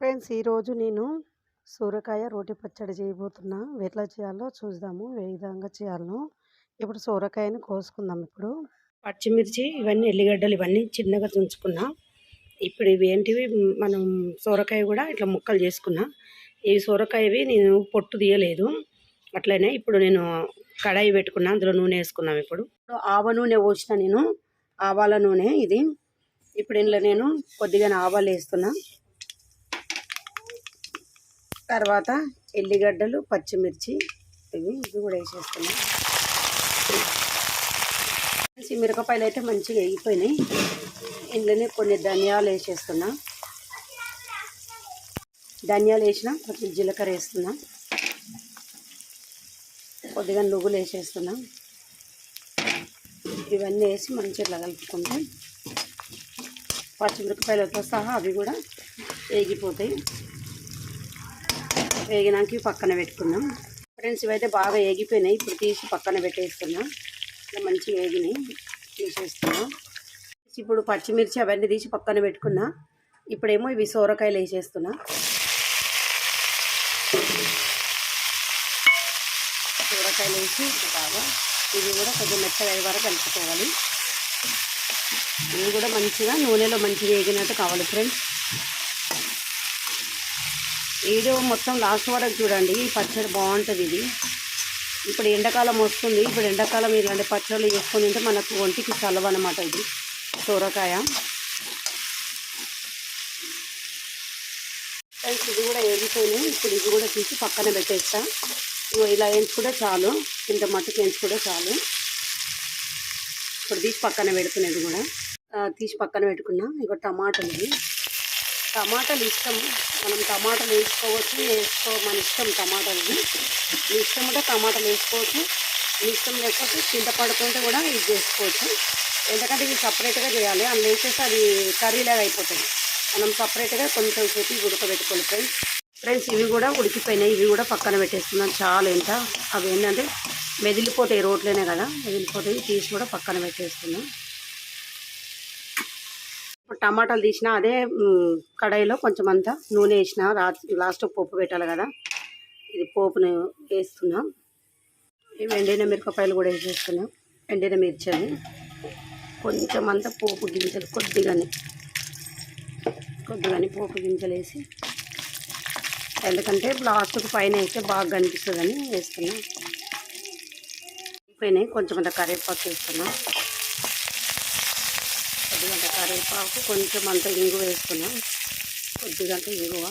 Friends ఈరోజు నేను సొరకాయ రోటి పచ్చడి చేయబోతున్నా. ఎట్లా చేయాలో చూద్దాము. ఏ విధంగా చేయాలో. ఇప్పుడు సొరకాయని కోసుకుందాం ఇప్పుడు. పచ్చిమిర్చి ఇవన్నీ ఎల్లిగడ్డలు ఇవన్నీ చిన్నగా తుంచుకున్నా. ఇప్పుడు ఇవి ఏంటివి? మనం సొరకాయ కూడా ఇట్లా ముక్కలు చేసుకున్నా. ఈ సొరకాయవి నేను పొట్టు తీయలేదు. అట్లనే ఇప్పుడు నేను కడాయి పెట్టుకున్నా. అందులో నూనె వేసుకున్నాం ఇప్పుడు. ఆవ నూనె పోసిన నేను. ఆవాల నూనె ఇది. ఇప్పుడు ఇందులో నేను కొద్దిగా ఆవాలు వేస్తున్నా. తర్వాత ఎల్లిగడ్డలు పచ్చిమిర్చి ఇవి ఇవి కూడా వేసేస్తున్నాం. ఈ మిరపకాయలు అయితే మంచిగా వేగిపోయినాయి. ఇందులోనే కొన్ని ధనియాలు వేసేస్తున్నా. ధనియాలు వేసిన కొంచెం జీలకర్ర వేస్తున్నా. కొద్దిగా నువ్వులు వేసేస్తున్నా. ఇవన్నీ వేసి మంచిగా ఇట్లా కలుపుకుంటే పచ్చిమిరపకాయలతో సహా అవి కూడా వేగిపోతాయి. వేగినాక ఇవి పక్కన పెట్టుకుందాం. ఫ్రెండ్స్ ఇవైతే బాగా వేగిపోయినాయి ఇప్పుడు తీసి పక్కన పెట్టేస్తున్నాం. ఇలా మంచిగా వేగినాయి తీసేస్తున్నాం. ఇప్పుడు పచ్చిమిర్చి అవన్నీ తీసి పక్కన పెట్టుకున్నా. ఇప్పుడేమో ఇవి సోరకాయలు వేసేస్తున్నా. సోరకాయలు వేసి బాగా ఇవి కూడా కొంచెం మెత్తగా అయ్యే వరకు కలుపుకోవాలి. ఇవి కూడా మంచిగా నూనెలో మంచిగా వేగినట్టు కావాలి ఫ్రెండ్స్. వీడియో మొత్తం లాస్ట్ వరకు చూడండి. ఈ పచ్చడి బాగుంటుంది ఇది. ఇప్పుడు ఎండాకాలం వస్తుంది. ఇప్పుడు ఎండాకాలం ఇలాంటి పచ్చళ్ళు చేసుకొని తింటే మనకు ఒంటికి చలవ అనమాట ఇది. సొరకాయ. ఇది కూడా వేగిపోయినాయి ఇప్పుడు ఇది కూడా తీసి పక్కన పెట్టేస్తా. ఇలా ఇలా వేయించుకుంటే చాలు. ఇంత మట్టుకు వేయించుకుంటే చాలు. ఇప్పుడు తీసి పక్కన పెడుతున్నది కూడా. తీసి పక్కన పెట్టుకున్నా. ఇక టమాటాలు టమాటాలు ఇష్టం. మనం టమాటాలు వేసుకోవచ్చు వేసుకో మన ఇష్టం టమాటాలు. మీ ఇష్టం ఉంటే టమాటాలు వేసుకోవచ్చు మీ ఇష్టం లేకపోతే చింతపడుతుంటే కూడా ఇది చేసుకోవచ్చు. ఎందుకంటే ఇది సపరేట్గా చేయాలి. అందులో వేసేసి అది కర్రీలాగా అయిపోతుంది. మనం సపరేట్గా కొంచెం సేపు ఇవి ఉడకబెట్టుకోవాలి ఫ్రెండ్స్. ఫ్రెండ్స్ ఇవి కూడా ఉడికిపోయినాయి. ఇవి కూడా పక్కన పెట్టేస్తున్నాం చాలా ఎంత. అవి ఏంటంటే మెదిలిపోతాయి రోట్లోనే కదా. మెదిలిపోతాయి. తీసి కూడా పక్కన పెట్టేస్తున్నాం టమాటాలు తీసిన అదే కడాయిలో కొంచెం అంతా నూనె వేసిన లాస్ట్ పోపు పెట్టాలి కదా. ఇది పోపును వేస్తున్నా. ఇవి ఎండిన మిరపకాయలు కూడా వేసేస్తున్నా. ఎండిన మిర్చి కొంచెం అంతా పోపు గింజలు కొద్దిగానే. కొద్దిగానే పోపు గింజలు వేసి. ఎందుకంటే లాస్ట్కి పైన వేస్తే బాగా కనిపిస్తుందని వేస్తున్నా. పోయినాయి కొంచెం అంత కరివేపాకు వేస్తున్నా. కరివేపాకు కొంచెం అంత ఇంగువ వేసుకున్నాం. కొద్దిగా ఇంగువ.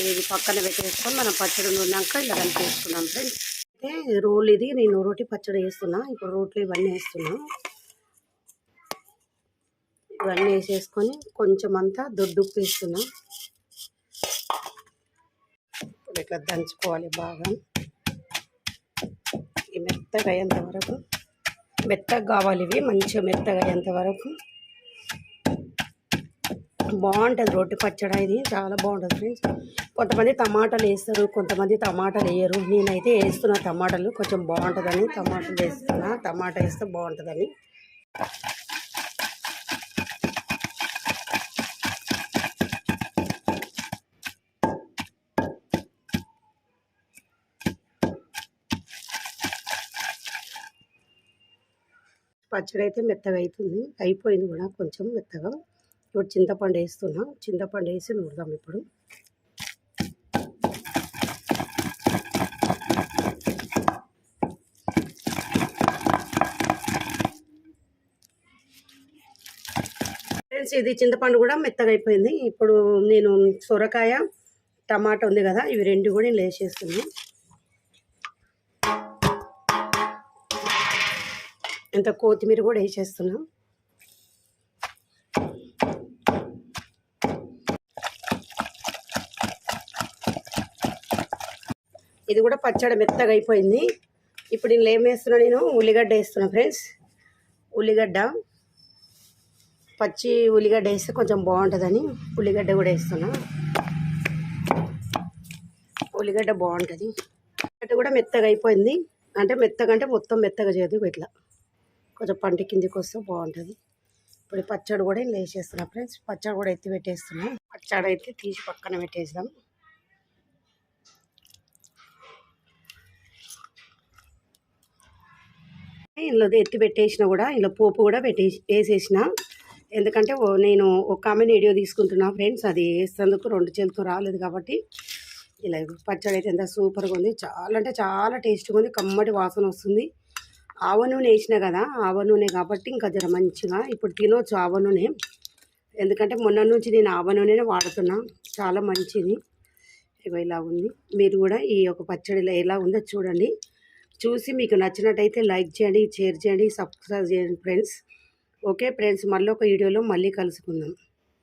ఇది పక్కన పెట్టేసుకొని మనం పచ్చడి ఉన్నాక ఇలా కలిపేసుకున్నాం ఫ్రెండ్స్. అయితే రోల్ ఇది నేను రోటి పచ్చడి వేస్తున్నా. ఇప్పుడు రోట్లో ఇవన్నీ వేస్తున్నా. ఇవన్నీ వేసేసుకొని కొంచెం అంతా దొడ్డు ఉప్పు వేస్తున్నా. ఇప్పుడు ఇట్లా దంచుకోవాలి బాగా. ఈ మెత్తగా అయ్యేంత వరకు మెత్తగా కావాలి ఇవి మంచిగా మెత్తగా ఎంతవరకు బాగుంటుంది రొట్టె పచ్చడి ఇది చాలా బాగుంటుంది ఫ్రెండ్స్. కొంతమంది టమాటాలు వేస్తారు కొంతమంది టమాటాలు వేయరు. నేనైతే వేస్తున్నా టమాటాలు కొంచెం బాగుంటుందని టమాటాలు వేస్తున్నా టమాటా వేస్తే బాగుంటుందని. పచ్చడి అయితే మెత్తగా అవుతుంది అయిపోయింది కూడా కొంచెం మెత్తగా. ఇప్పుడు చింతపండు వేస్తున్నా. చింతపండు వేసి నూరుదాం ఇప్పుడు. ఫ్రెండ్స్ ఇది చింతపండు కూడా మెత్తగా అయిపోయింది ఇప్పుడు నేను సొరకాయ టమాటా ఉంది కదా ఇవి రెండు కూడా నేను వేసేస్తున్నాను ఇంత కొత్తిమీర కూడా వేసేస్తున్నాం. ఇది కూడా పచ్చడి మెత్తగా అయిపోయింది. ఇప్పుడు నేను ఏం వేస్తున్నా నేను? ఉల్లిగడ్డ వేస్తున్నా ఫ్రెండ్స్. ఉల్లిగడ్డ. పచ్చి ఉల్లిగడ్డ వేస్తే కొంచెం బాగుంటుందని ఉల్లిగడ్డ కూడా వేస్తున్నా. ఉల్లిగడ్డ బాగుంటుంది. ఉల్లిగడ్డ కూడా మెత్తగా అయిపోయింది. అంటే మెత్తగా అంటే మొత్తం మెత్తగా చేయదు ఇట్లా. కొంచెం పంట కిందికి వస్తే బాగుంటుంది. ఇప్పుడు పచ్చడి కూడా ఇలా వేసేస్తున్నా ఫ్రెండ్స్. పచ్చడి కూడా ఎత్తి పెట్టేస్తున్నాం. పచ్చడి అయితే తీసి పక్కన పెట్టేద్దాం ఇందులో ఎత్తి పెట్టేసిన కూడా ఇందులో పోపు కూడా పెట్టేసి వేసేసిన. ఎందుకంటే నేను ఒక ఆమె వీడియో తీసుకుంటున్నా ఫ్రెండ్స్. అది వేసేందుకు రెండు చేతులతో రాలేదు కాబట్టి. ఇలా పచ్చడి అయితే ఎంత సూపర్గా ఉంది. చాలా అంటే చాలా టేస్ట్గా ఉంది. కమ్మటి వాసన వస్తుంది. ఆవ నూనె వేసిన కదా ఆవ నూనె కాబట్టి ఇంకా జర మంచిగా ఇప్పుడు తినొచ్చు ఆవ నూనె. ఎందుకంటే మొన్న నుంచి నేను ఆవ నూనెనే వాడుతున్నా చాలా మంచిది. ఇగో ఇలా ఉంది. మీరు కూడా ఈ యొక్క పచ్చడిలో ఎలా ఉందో చూడండి. చూసి మీకు నచ్చినట్టయితే లైక్ చేయండి షేర్ చేయండి సబ్స్క్రైబ్ చేయండి ఫ్రెండ్స్. ఓకే ఫ్రెండ్స్ మళ్ళీ ఒక వీడియోలో మళ్ళీ కలుసుకుందాం.